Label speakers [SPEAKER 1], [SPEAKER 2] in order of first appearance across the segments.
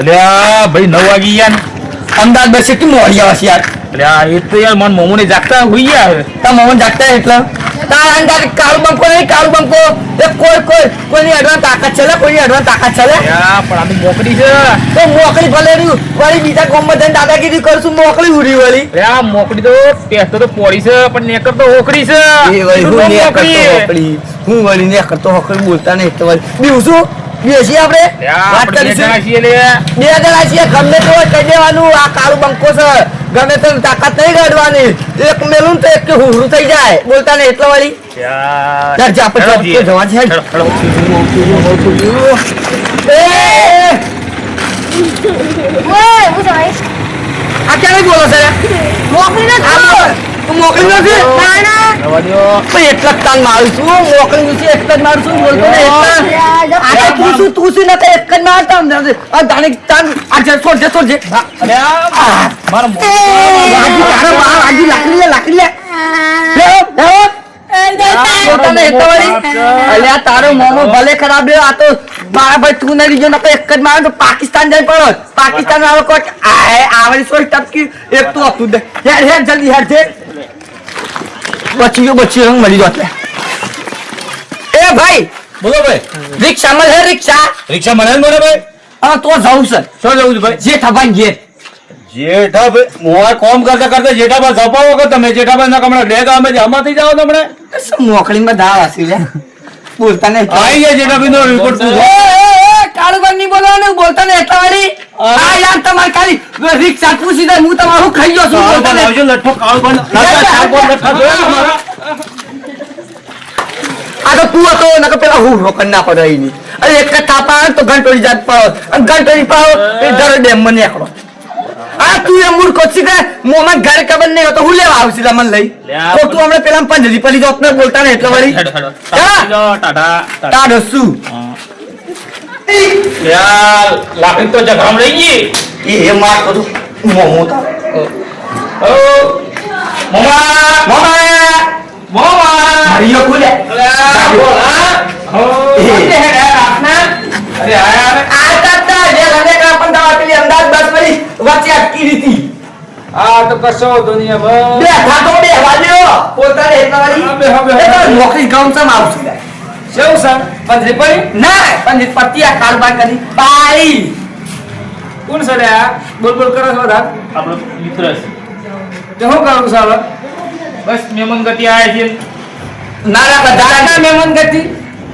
[SPEAKER 1] એટલે ભાઈ નવ વાગી ગયા
[SPEAKER 2] અમદાવાદ બસ કેમ મોડી આવશે યાર.
[SPEAKER 1] એટલે એ તો યાર મન મોમોને જાગતા હોઈ ગયા હવે.
[SPEAKER 2] તા મોહન જાગતા એટલે? તાર અંદર કાળું બંકો નહીં કાળું બંકો. એ કોઈ કોઈ કોઈની અડવાન તાકાત ચલે કોઈની અડવાન તાકાત ચલે
[SPEAKER 1] પણ આની તો છે.
[SPEAKER 2] તો મોકલી ભલે રહ્યું વળી બીજા ગામમાં જઈને દાદાગીરી કરશું મોકલી ઉડી વળી.
[SPEAKER 1] અરે આ મોકરી તો ટેસ્ટ તો પોડી છે પણ નેકર તો હોકરી છે.
[SPEAKER 2] એ વળી હું નેકર
[SPEAKER 1] તો
[SPEAKER 2] કરતો હું વળી નેકર તો હોકડી બોલતા નહીં તો વળી શું? બેસી આપણે? વાત કરીશું.
[SPEAKER 1] જણા છીએ લે.
[SPEAKER 2] બે જણા છીએ ગમે તે કહી દેવાનું આ કાળુ બંકો છે. ગમે તે તાકાત નહીં કાઢવાની એક મેલું તો એક હુહરું થઈ જાય. બોલતા નહીં એટલે વળી.
[SPEAKER 1] યાર.
[SPEAKER 2] યાર, જા આપણે જવા- છે. આ ક્યારે બોલો છે?
[SPEAKER 3] મોકલી.
[SPEAKER 2] તું મોકલી નથી
[SPEAKER 3] ના, ના.
[SPEAKER 1] રવા દ્યો.
[SPEAKER 2] પણ એટલા જ તાન મારું છું મોકલી નથી એટલા જ મારું છું બોલતો ને એટલા તું શું તું શું નથી એક જ મારતા અમને આ દાણે તાન આ જે છોડ જે છોડ જે.
[SPEAKER 1] અરે મારો મોમો.
[SPEAKER 2] તારા લાકડી લે લાકડી લે લે અલ્યા મોમો ભલે ખરાબ રહ્યો આ તો મારા ભાઈ તું નહીં રીજો નકર એક જ મારો પાકિસ્તાન જાય પડો. પાકિસ્તાન વાળો કોઈ આવડી સોય ટપકી એક તો હતું દે. હેડ હેડ જલ્દી હેર છે બચી ગયો બચી ગયો મળી ગયો એ ભાઈ
[SPEAKER 4] બોલો ભાઈ.
[SPEAKER 2] રિક્ષા મળે રિક્ષા?
[SPEAKER 4] રિક્ષા મળે મને ભાઈ?
[SPEAKER 2] હા તો જવું છે
[SPEAKER 4] શું જવું છે ભાઈ?
[SPEAKER 2] જે થવાન ઘેર.
[SPEAKER 4] જેઠા ભાઈ મોવા કોમ કરતા કરતા જેઠા પર જપાવો કે તમે? જેઠા પર ના કમળે બે અમે જમા થઈ જાઓ તમને
[SPEAKER 2] મોખળી માં દાળ હસી લે? બોલતા નહીં.
[SPEAKER 4] આઈ ગયા જેઠા ભાઈ નો રિપોર્ટ
[SPEAKER 2] એ,
[SPEAKER 4] પૂછો
[SPEAKER 2] એ, એ, કાળુભાઈ નહીં બોલવાનું, બોલતા નહીં એટલા વાળી. આ યાર તમારે ખાલી રિક્ષા પૂછી દે, હું તમારું ખાઈ ગયો છું, નહીં.
[SPEAKER 4] આવજો લઠ્ઠો કાળો ચાર પાંચ લઠ્ઠા જોયા અમારા
[SPEAKER 2] આ તો તું હતો નકર પેલા હું રોકડ ના પડે એની. અરે એક જ થાપા તો ઘંટોળી જાત પાડો. અને ઘંટોળી પાડો, એ ધરો ડેમમાં નીકળો. આ તું એમ મૂર્ખો છે કે મોંમાં ઘરે ખબર નહીં હોય તો હું લેવા આવશે તમને લઈ. તો તું હમણાં પેલા પંજરી પડી જાત ને બોલતા ને એટલે વળી.
[SPEAKER 1] ટાટા, ટાટા,
[SPEAKER 2] શું?
[SPEAKER 1] યાર, લાકડી તો જગરામ લઈ ગઈ.
[SPEAKER 2] એ માર કરું મોમો તારો
[SPEAKER 1] ઓ, મોમા
[SPEAKER 2] મોમા
[SPEAKER 1] મોમા
[SPEAKER 2] મારીઓ ખુલે
[SPEAKER 1] અરે આ.
[SPEAKER 2] આવતા જ લડે કા પણ તમારે પેલી અમદાવાદ બસ વળી વચ્ચે અટકી રહી હતી.
[SPEAKER 1] આ તો કશો વાંધો નહીં હવે.
[SPEAKER 2] બેઠા તો બેહવા દ્યો. પોતાને એટલા વાળી.
[SPEAKER 1] હા, બેહો, બેહો.
[SPEAKER 2] એ તો નોકરી ગામ સમ આવશું.
[SPEAKER 1] શેવું છે? પંજરી પડી?
[SPEAKER 2] ના, પત્તી આ કારબાર કરી. બાઈ.
[SPEAKER 1] કોણ છે આ? બોલ બોલ કરો છો બધા? આપણો મિત્ર છે. તે શું કરવું છે હવે? બસ મેમન ગતિ આયા છે.
[SPEAKER 2] ના, ના, બધા ના મેમન ગતિ.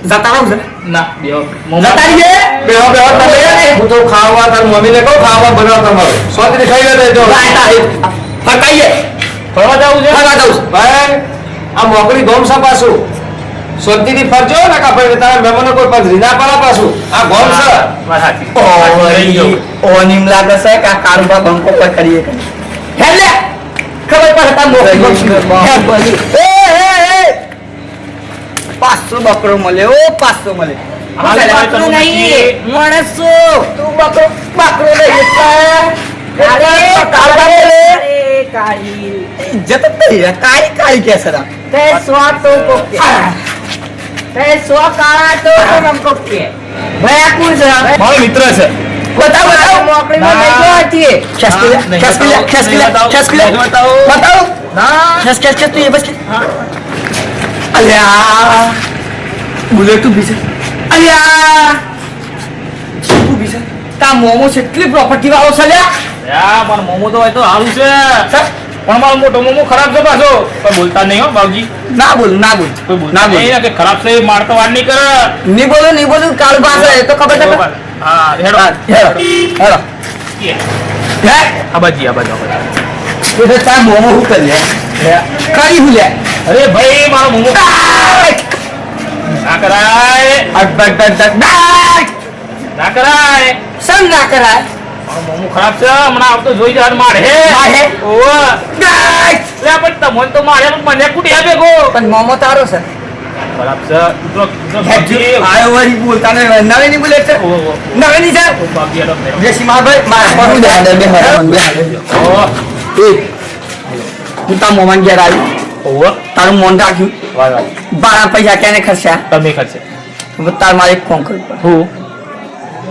[SPEAKER 2] જતા રહું છે.
[SPEAKER 1] ના, બેહો.
[SPEAKER 2] જતા રહીએ.
[SPEAKER 4] બેહો બેહો તમે હું તો ખાવા તાર મમ્મીને કહું ખાવા બનાવ તમારે સ્વાતિને ખાઈ
[SPEAKER 2] રાયતા હે. ફરકાઈએ.
[SPEAKER 1] ફરવા જવું છે?
[SPEAKER 2] ફરવા છું.
[SPEAKER 4] ભાઈ આ મોકલી ગોમ સા શાંતિથી ફરજો ને કા ભાઈ તારા મહેમાનો કોઈ પર રીના પાલા પાછું? આ ગોમ
[SPEAKER 1] સર
[SPEAKER 2] ઓ, નીમ લાગે છે કે આ કારબાર બંકો પર કરીએ હેલે! લે. ખબર પર હતા મોકલી ગમશું. હે, બોલી. એ, એ, એ. પાસો બકરો મળે ઓ પાસો મળે. અરે, બકરો નહીં માણસો. તું બકરો બકરો નહીં કાળા. ઇજ્જત જ કાળી કાળી કે ભાઈ આ કોણ છે
[SPEAKER 4] મારો મિત્ર છે
[SPEAKER 2] બતાવો બતાવો
[SPEAKER 1] બતાવો, બતાવો. ના.
[SPEAKER 2] તું એ બસ અલ્યા. બુલેટ તું બીજે. અલ્યા. તું બીજે. તા મોમો કેટલી એટલી પ્રોપર્ટી વાળો છે લ્યા.
[SPEAKER 1] મારો મોમો તો હોય તો સારું છે
[SPEAKER 2] સર,
[SPEAKER 1] પણ મારો મોટો મોમો ખરાબ છે પાછો. કોઈ બોલતા નહીં હો બાબુજી
[SPEAKER 2] ના બોલ ના બોલ.
[SPEAKER 1] કોઈ
[SPEAKER 2] ના
[SPEAKER 1] બોલતા
[SPEAKER 2] બોલ
[SPEAKER 1] કે ખરાબ છે મારતો વાર નહીં કરે.
[SPEAKER 2] નહીં બોલો નહીં બોલો કાલ પાસે એ તો ખબર છે
[SPEAKER 1] હા હેડો.
[SPEAKER 2] હેડો હેડો. હે?
[SPEAKER 1] આ બાજી આ બાજુ
[SPEAKER 2] એ તો મોમો હું કરી લે? કરી હું લે?
[SPEAKER 1] અરે ભાઈ મારો મોમો! ના કરાય.
[SPEAKER 2] અટ બટ બટ!
[SPEAKER 1] ના. કરાય.
[SPEAKER 2] સમ ના કરાય?
[SPEAKER 1] ખરાબ છે. હમણાં આવતો જોઈ જાય મારે.
[SPEAKER 2] મારે?
[SPEAKER 1] લે પણ તમને તો મારે પણ મને કુટી આપે ગો.
[SPEAKER 2] પણ મોમો તારો છે.
[SPEAKER 1] ખરાબ છે. ઉતરો.
[SPEAKER 2] આયો વળી બોલતા ને નવે ની બોલે છે. નવે ની છે?
[SPEAKER 1] જે સીમા ભાઈ મારે
[SPEAKER 2] પણ શ્રી મહાભાઈ મારા પર હું બેહાડે બેહાડે મને
[SPEAKER 1] ઓ,
[SPEAKER 2] એ હું તા મોમાન ઘેર આવી.
[SPEAKER 1] ઓવે.
[SPEAKER 2] તારું મોન રાખ્યું.
[SPEAKER 1] વાહ, વાહ.
[SPEAKER 2] બારા પૈસા કેને ખર્ચ્યા?
[SPEAKER 1] તમે ખર્ચે
[SPEAKER 2] તાર મારે કોણ કર્યું
[SPEAKER 1] હું?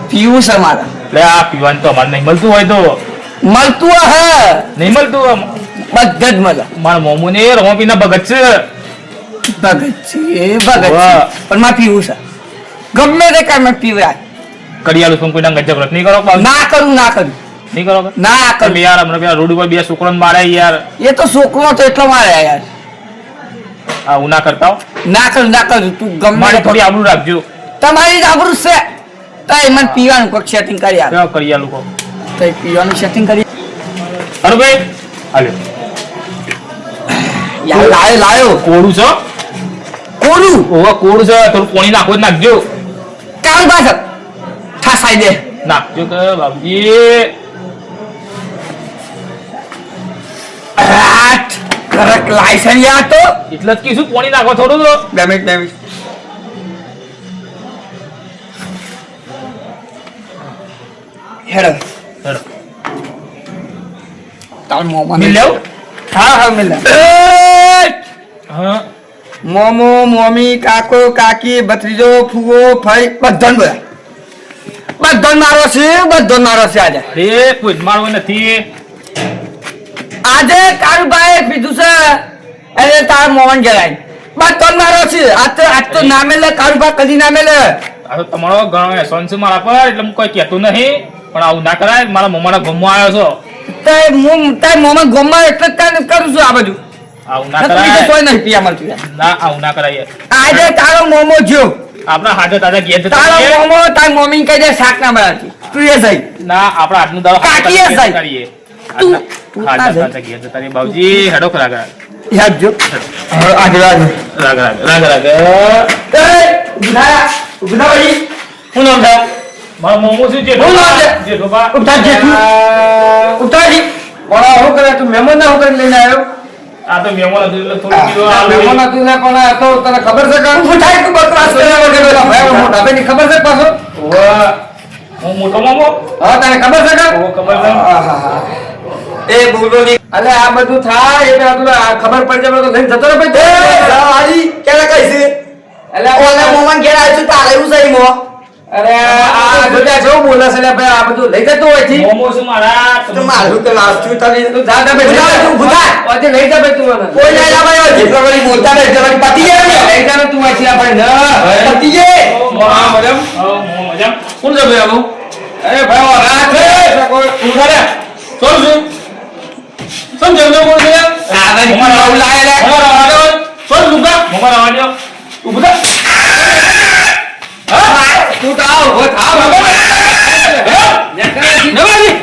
[SPEAKER 2] પીવું છે મારા.
[SPEAKER 1] લે આ પીવાનું તો અમારે નહીં મળતું હોય તો.
[SPEAKER 2] મળતું હે.
[SPEAKER 1] નહીં મળતું.
[SPEAKER 2] બધા જ મળે.
[SPEAKER 1] મારા મોમો ને રમોપીના ભગત છે.
[SPEAKER 2] ભગત છે ભગત પણ માં પીવું છે. ગમે તે કામે પીવરાય.
[SPEAKER 1] કડિયાલું શું કોઈના ગજબ રત નહીં કરો
[SPEAKER 2] ના કરું ના કરું.
[SPEAKER 1] નહીં કરો
[SPEAKER 2] ના કરું.
[SPEAKER 1] યાર હમણાં પેલા રોડ ઉપર બે છોકરો મારે યાર.
[SPEAKER 2] એ તો છોકરો તો એટલો મારે યાર.
[SPEAKER 1] આ ના કરતા હો.
[SPEAKER 2] ના કરું ના કરું. તું ગમે
[SPEAKER 1] મારે થોડી આબરૂ રાખજો.
[SPEAKER 2] તમારી જ આબરૂ છે. તાઈ મને પીવાનું કોક સેટિંગ કરી આપ
[SPEAKER 1] કરી આલું કો
[SPEAKER 2] તાઈ પીવાનું સેટિંગ કરી
[SPEAKER 1] અરે ભાઈ હાલ્યો
[SPEAKER 2] યાર લાયો લાયો.
[SPEAKER 1] કોડું છો?
[SPEAKER 2] કોડું
[SPEAKER 1] ઓવા કોળું છે? થોડું પાણી નાખો તો નાખજો.
[SPEAKER 2] કાલ પાછળ ઠાસાઈ દે.
[SPEAKER 1] નાખજો કે
[SPEAKER 2] બાપજી. કરક લાયસન યાર તો.
[SPEAKER 1] એટલે જ કીધું પાણી નાખો થોડું તો.
[SPEAKER 2] Damage minute. હેડો.
[SPEAKER 1] હેડો.
[SPEAKER 2] તાર મોમાં
[SPEAKER 1] મિલ
[SPEAKER 2] હા હા મિલ
[SPEAKER 1] હા.
[SPEAKER 2] મોમો મોમી કાકો કાકી ભત્રીજો ફુવો ફઈ બધાને બોલા બધાને મારો છે બધાને મારો છે આજે.
[SPEAKER 1] અરે કોઈ જ નથી.
[SPEAKER 2] આજે તારું ભાઈ પીધું છે એટલે તાર મોહન ગેરાય. બધો મારો છે. આજ તો આજ તો નામે લે તારું ભાઈ કદી નામે લે
[SPEAKER 1] આ તમારો ઘણો એહસાન છે મારા પર એટલે હું કોઈ કહેતું નહીં. પણ આવું ના કરાય? મારા મમ્માના ગમવા આવ્યો છો.
[SPEAKER 2] તે હું તાર મોમાં ગમમાં એટલે કરું છું આ બધું.
[SPEAKER 1] આવું ના કરાય.
[SPEAKER 2] કોઈ નહીં પિયા મળતું
[SPEAKER 1] ના આવું ના કરાય.
[SPEAKER 2] આજે તારો મોમો જો
[SPEAKER 1] આપણા હાથે તાજા ઘેર
[SPEAKER 2] તારો મોમો તાર મમ્મી કહી દે શાક ના બનાવતી. તું એ સહી
[SPEAKER 1] ના આપણા હાથનું કરીએ
[SPEAKER 2] તું-.
[SPEAKER 1] તાજા. હેડો કરા
[SPEAKER 2] જો. આજે
[SPEAKER 1] રાગ રાગ રાગ રાગ.
[SPEAKER 2] એ ઊભા ઊભા ભાઈ હું નામ
[SPEAKER 1] મારો મોમો શું છે?
[SPEAKER 2] હું જેઠું.
[SPEAKER 4] હું કરે? તું મહેમાન ના હું કરીને લઈને આવ્યો?
[SPEAKER 1] આ તો મહેમાન હતું એટલે થોડું કીધું
[SPEAKER 4] આ મહેમાન. હતું ને પણ આ તો તને ખબર છે કે?
[SPEAKER 2] ઊભું થાય તું બકવાસ કર્યા વગર.
[SPEAKER 4] પેલા ભાઈ મોટા ભાઈની ખબર છે પાછો?
[SPEAKER 1] હું મોટો મામો
[SPEAKER 4] હા તને ખબર છે કે?
[SPEAKER 1] ખબર છે.
[SPEAKER 4] હા, હા, હા. એ બોલો ની અલે આ બધું થાય એટલે આ ખબર પડી જાય તો લઈને જતો રહે ભાઈ.
[SPEAKER 2] આજી કઈ છે
[SPEAKER 4] એટલે
[SPEAKER 2] ઓલે મોમાં ઘેર આવ્યો છું તારે એવું સહી મો
[SPEAKER 4] અરે આ બધા કેવું બોલે છે ભાઈ આ બધું લઈ જતું હોય છે
[SPEAKER 1] મોમો શું મારા
[SPEAKER 2] તો મારું લાસ્ટ તને
[SPEAKER 4] તું જા જા ભાઈ
[SPEAKER 2] ઊભા તું.
[SPEAKER 4] ઓજે લઈ જા ભાઈ તું મને
[SPEAKER 2] કોઈ ભાઈ બોલતા રહે પતી
[SPEAKER 4] લઈ જા તું આ ભાઈ ના
[SPEAKER 2] પતી
[SPEAKER 1] મજામાં?
[SPEAKER 4] કોણ છે અરે ભાઈ રાત છે કોઈ તું કરે શું છે સમજે ને કોણ છે
[SPEAKER 2] આ ભાઈ
[SPEAKER 1] મોમો
[SPEAKER 2] આવું લાગે લે.
[SPEAKER 1] મોમો રવા દો. શું લુગા? મોમો રવા દો. ઊભું થા.
[SPEAKER 4] હા તું તો આવ ઊભો થાવ નવાજી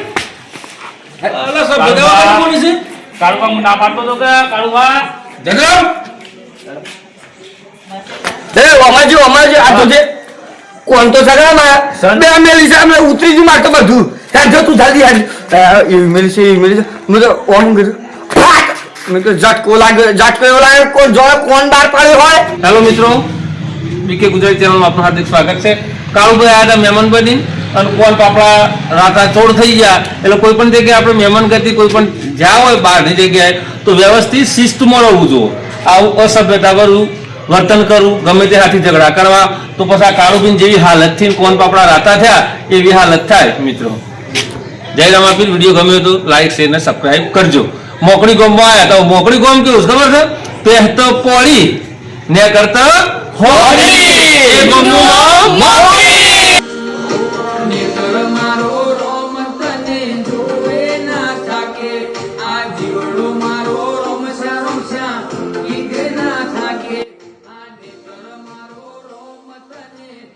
[SPEAKER 4] અલા સબ બગાવા કોણ છે.
[SPEAKER 1] કાળુબા હું ના પાડતો કે કાળુબા
[SPEAKER 4] જગરામ
[SPEAKER 2] એ અમાજી અમાજી આ તો જે કોણ તો સગા મારા બે મેલી છે અમે ઉતરી જ મારતો બધું. યાર જો તું જલ્દી યાર એ છે એ છે. મેં તો ઓમ કર્યું. મેં તો ઝટકો લાગ્યો ઝટકો એવો લાગ્યો કોણ જોડે કોણ બહાર પાડ્યો હોય?
[SPEAKER 4] હેલો મિત્રો બીકે ગુજરાતી ચેનલમાં આપનું હાર્દિક સ્વાગત છે. કાળુભાઈ આવ્યા હતા બની દિન. અને કોલ પાપડા રાતા ચોડ થઈ ગયા એટલે કોઈ પણ જગ્યાએ આપણે મહેમાન કરતી કોઈ પણ જ્યાં હોય બહારની જગ્યાએ તો વ્યવસ્થિત શિસ્તમાં રહેવું જોઈએ. આવું અસભ્યતા કરવું વર્તન કરવું ગમે તે હાથી ઝઘડા કરવા તો પછી આ કાળુબીન જેવી હાલતથી થી કોણ પાપડા રાતા થયા એવી હાલત થાય મિત્રો. જય રામાપીર વીડિયો ગમ્યો તો લાઈક શેર ને સબસ્ક્રાઇબ કરજો. મોકળી ગોમમાં આવ્યા તો મોકળી ગોમ કેવું ખબર છે? પહેતો પોળી ને કરતા હોળી. એ ગોમનું નામ